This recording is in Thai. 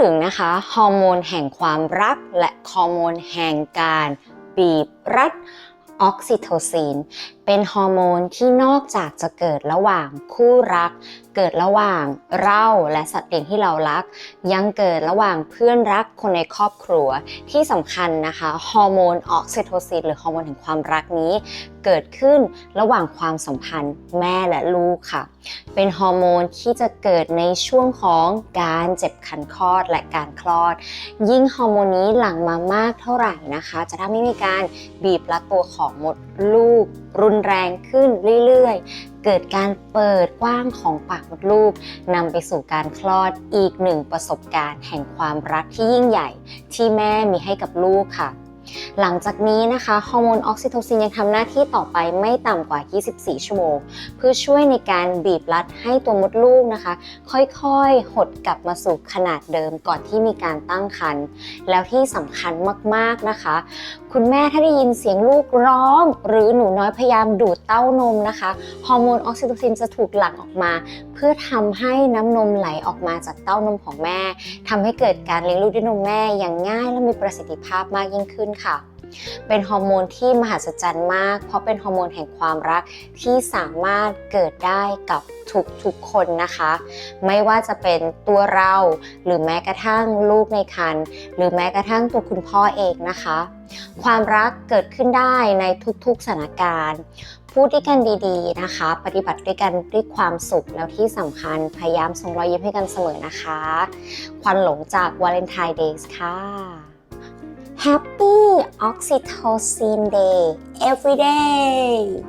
ถึงนะคะฮอร์โมนแห่งความรัก และฮอร์โมนแห่งการบีบรัดออกซิโทซิน เป็นฮอร์โมนที่นอกจากจะเกิดระหว่างคู่รัก เกิดระหว่างเราและสัตว์เลี้ยงที่เรารัก ยังเกิดระหว่างเพื่อนรักคนในครอบครัวที่สำคัญนะคะฮอร์โมนออกซิโทซินหรือฮอร์โมนแห่งความรักนี้ เกิดขึ้นระหว่างความสัมพันธ์แม่และลูกค่ะ เป็นฮอร์โมนที่จะเกิดในช่วงของการเจ็บคันคลอดและการคลอด ยิ่งฮอร์โมนนี้หลั่งมามากเท่าไหร่นะคะ จะทำให้มีการบีบรัดตัวของมดลูกรุนแรงขึ้นเรื่อยๆ เกิดการเปิดกว้างของปากมดลูกนำไปสู่การคลอดอีกหนึ่งประสบการณ์ แห่งความรักที่ยิ่งใหญ่ ที่แม่มีให้กับลูกค่ะ หลังจากนี้นะคะฮอร์โมนออกซิโทซินยังทำหน้าที่ต่อไปไม่ต่ำกว่า 24 ชั่วโมง เพื่อช่วยในการบีบรัดให้ตัวมดลูกนะคะ ค่อยๆ หดกลับมาสู่ขนาดเดิมก่อนที่มีการตั้งครรภ์แล้วที่สำคัญมากๆนะคะ คุณแม่ถ้าได้ยินเสียงลูกร้อง หรือหนูน้อยพยายามดูดเต้านมนะคะฮอร์โมนออกซิโทซินจะถูกหลั่งออกมา เพื่อทำให้น้ำนมไหลออกมาจากเต้านมของแม่ทำให้เกิดการเลี้ยงลูกด้วยนมแม่อย่างง่ายและมีประสิทธิภาพมากยิ่งขึ้นค่ะ เป็นฮอร์โมนที่มหัศจรรย์มาก เพราะเป็นฮอร์โมนแห่งความรักที่สามารถเกิดได้กับทุกๆคนนะคะ ไม่ว่าจะเป็นตัวเราหรือแม้กระทั่งลูกในครรภ์หรือแม้กระทั่งตัวคุณพ่อเองนะคะ ความรักเกิดขึ้นได้ในทุกๆสถานการณ์พูดด้วยกันดีๆนะคะ ปฏิบัติด้วยกันด้วยความสุขแล้วที่สำคัญพยายามส่งรอยยิ้มให้กันเสมอนะคะ ควันหลงจาก Valentine Days ค่ะ Happy Oxytocin Day every day